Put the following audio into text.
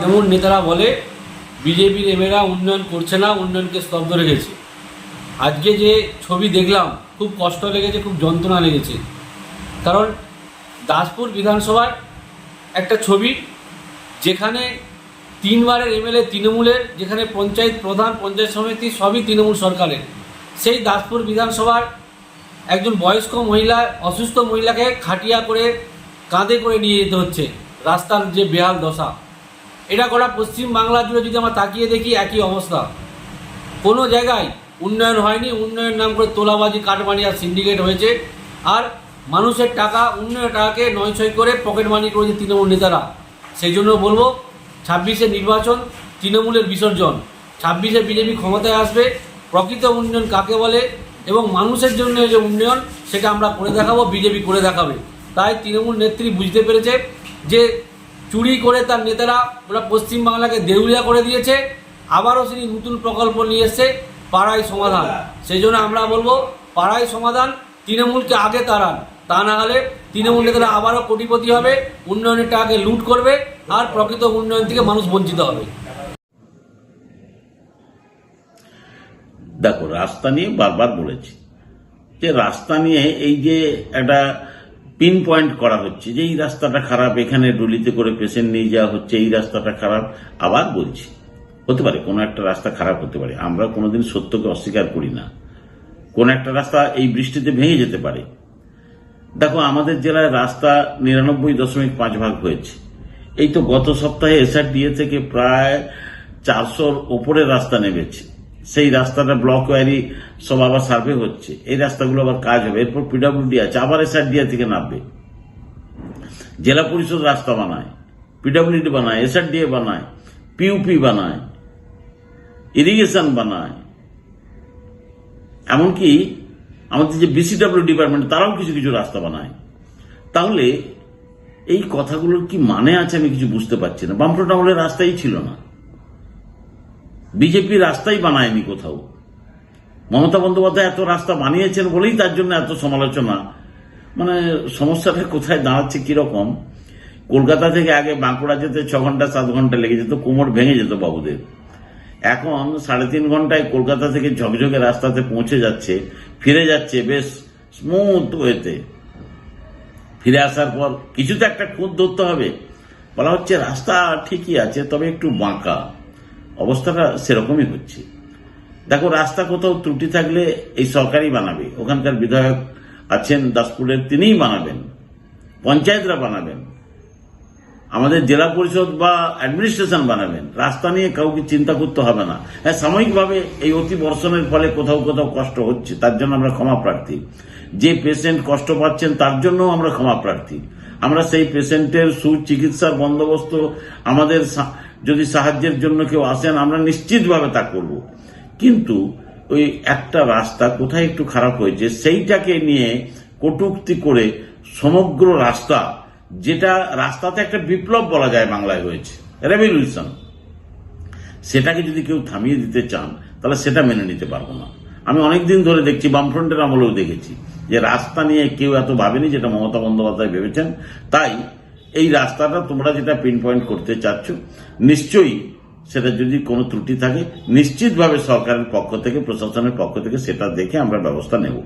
যেমন নেতারা বলে, বিজেপির এমেরা উন্নয়ন করছে না, উন্নয়নকে স্তব্ধ রেখেছে। আজকে যে ছবি দেখলাম, খুব কষ্ট লেগেছে, খুব যন্ত্রণা লেগেছে। কারণ দাসপুর বিধানসভার একটা ছবি, যেখানে তিনবারের এমএলএ তৃণমূলের, যেখানে পঞ্চায়েত প্রধান, পঞ্চায়েত সমিতি, সবই তৃণমূল সরকারের। সেই দাসপুর বিধানসভার একজন বয়স্ক মহিলা, অসুস্থ মহিলাকে খাটিয়া করে কাঁধে করে নিয়ে যেতে হচ্ছে, রাস্তার যে বেহাল দশা। এটা করা পশ্চিম বাংলা জুড়ে যদি আমরা তাকিয়ে দেখি, একই অবস্থা। কোনো জায়গায় উন্নয়ন হয়নি, উন্নয়নের নাম করে তোলাবাজি, কাটমানি আর সিন্ডিকেট হয়েছে। আর মানুষের টাকা, উন্নয়নের টাকাকে নয় ছয় করে পকেট মানি করেছে তৃণমূল নেতারা। সেই জন্য বলব, ছাব্বিশে নির্বাচন তৃণমূলের বিসর্জন। ছাব্বিশে বিজেপি ক্ষমতায় আসবে, প্রকৃত উন্নয়ন কাকে বলে? এবং মানুষের জন্য যে উন্নয়ন, সেটা আমরা করে দেখাবো, বিজেপি করে দেখাবে। তাই তৃণমূল নেত্রী বুঝতে পেরেছে যে চুরি করে তার নেতারা ওরা পশ্চিমবাংলাকে দেউলিয়া করে দিয়েছে, আবারও তিনি নতুন প্রকল্প নিয়ে এসছে, পাড়ায় সমাধান। সেই জন্য আমরা বলব, পাড়ায় সমাধান, তৃণমূলকে আগে তাড়ান। তা না হলে তৃণমূল নেতারা আবারও কোটিপতি হবে, উন্নয়নের টাকাকে লুট করবে, আর প্রকৃত উন্নয়ন থেকে মানুষ বঞ্চিত হবে। দেখো, রাস্তা নিয়ে বারবার বলেছি যে রাস্তা নিয়ে এই যে একটা পিন পয়েন্ট করা হচ্ছে যে এই রাস্তাটা খারাপ, এখানে ডুলিতে করে পেশেন্ট নিয়ে যাওয়া হচ্ছে, এই রাস্তাটা খারাপ, আবার বলছি। হতে পারে, কোনো একটা রাস্তা খারাপ হতে পারে। আমরা কোনোদিন সত্যকে অস্বীকার করি না। কোন একটা রাস্তা এই বৃষ্টিতে ভেঙে যেতে পারে। দেখো, আমাদের জেলায় রাস্তা নিরানব্বই দশমিক পাঁচ ভাগ হয়েছে। এই তো গত সপ্তাহে এসআরডিএ থেকে প্রায় চারশোর ওপরে রাস্তা নেমেছে। সেই রাস্তাটা ব্লক ওয়ারি সব আবার সার্ভে হচ্ছে। এই রাস্তাগুলো আবার কাজ হবে। এরপর পিডব্লিউডি আছে, আবার এসআরডিএ থেকে নামবে। জেলা পরিষদ রাস্তা বানায় পিডব্লিউডি বানায় এসআরডিএ বানায় পিউপি বানায় ইরিগেশন বানায়। এমনকি আমাদের যে বিসিডব্লিউ ডিপার্টমেন্ট তারাও কিছু কিছু রাস্তা বানায়। তাহলে এই কথাগুলোর কি মানে আছে আমি কিছু বুঝতে পারছি না। বামফ্রন্ট রাস্তাই ছিল না। বিজেপি রাস্তাই বানায়নি কোথাও। মমতা বন্দ্যোপাধ্যায় এত রাস্তা বানিয়েছেন বলেই তার জন্য এত সমালোচনা। মানে সমস্যাটা কোথায় দাঁড়াচ্ছে কীরকম? কলকাতা থেকে আগে বাঁকুড়া যেতে ছ ঘণ্টা, সাত ঘণ্টা লেগে যেত, কোমর ভেঙে যেত বাবুদের। এখন সাড়ে তিন ঘন্টায় কলকাতা থেকে ঝকঝকে রাস্তাতে পৌঁছে যাচ্ছে, ফিরে যাচ্ছে বেশ স্মুথ ওয়েতে। ফিরে আসার পর কিছু তো একটা খুঁত ধরতে হবে। বলা হচ্ছে রাস্তা ঠিকই আছে, তবে একটু বাঁকা। অবস্থাটা সেরকমই হচ্ছে। দেখো, রাস্তা কোথাও ত্রুটি থাকলে এই সরকারই বানাবে। ওখানকার বিধায়ক আছেন, দাসপুরের তিনিই বানাবেন, পঞ্চায়েতরা বানাবেন, আমাদের জেলা পরিষদ বা অ্যাডমিনিস্ট্রেশন বানাবেন। রাস্তা নিয়ে কাউকে চিন্তা করতে হবে না। হ্যাঁ সাময়িকভাবে এই অতি বর্ষণের ফলে কোথাও কোথাও কষ্ট হচ্ছে, তার জন্য আমরা ক্ষমা প্রার্থী। যে পেশেন্ট কষ্ট পাচ্ছেন, তার জন্য আমরা ক্ষমা প্রার্থী। আমরা সেই পেশেন্টের সুচিকিৎসার বন্দোবস্ত আমাদের যদি সাহায্যের জন্য কেউ আসেন, আমরা নিশ্চিতভাবে তা করব। কিন্তু ওই একটা রাস্তা কোথায় একটু খারাপ হয়েছে, সেইটাকে নিয়ে কটুক্তি করে সমগ্র রাস্তা, যেটা রাস্তাতে একটা বিপ্লব বলা যায় বাংলায় হয়েছে, রেভলিউশন, সেটাকে যদি কেউ থামিয়ে দিতে চান, তাহলে সেটা মেনে নিতে পারব না। আমি অনেকদিন ধরে দেখছি, বামফ্রন্টের আমলেও দেখেছি যে রাস্তা নিয়ে কেউ এত ভাবেনি, যেটা মমতা বন্দ্যোপাধ্যায় ভেবেছেন। তাই এই রাস্তাটা তোমরা যেটা পিন পয়েন্ট করতে চাচ্ছ, নিশ্চয়ই সেটা যদি কোনো ত্রুটি থাকে, নিশ্চিতভাবে সরকারের পক্ষ থেকে, প্রশাসনের পক্ষ থেকে সেটা দেখে আমরা ব্যবস্থা নেব।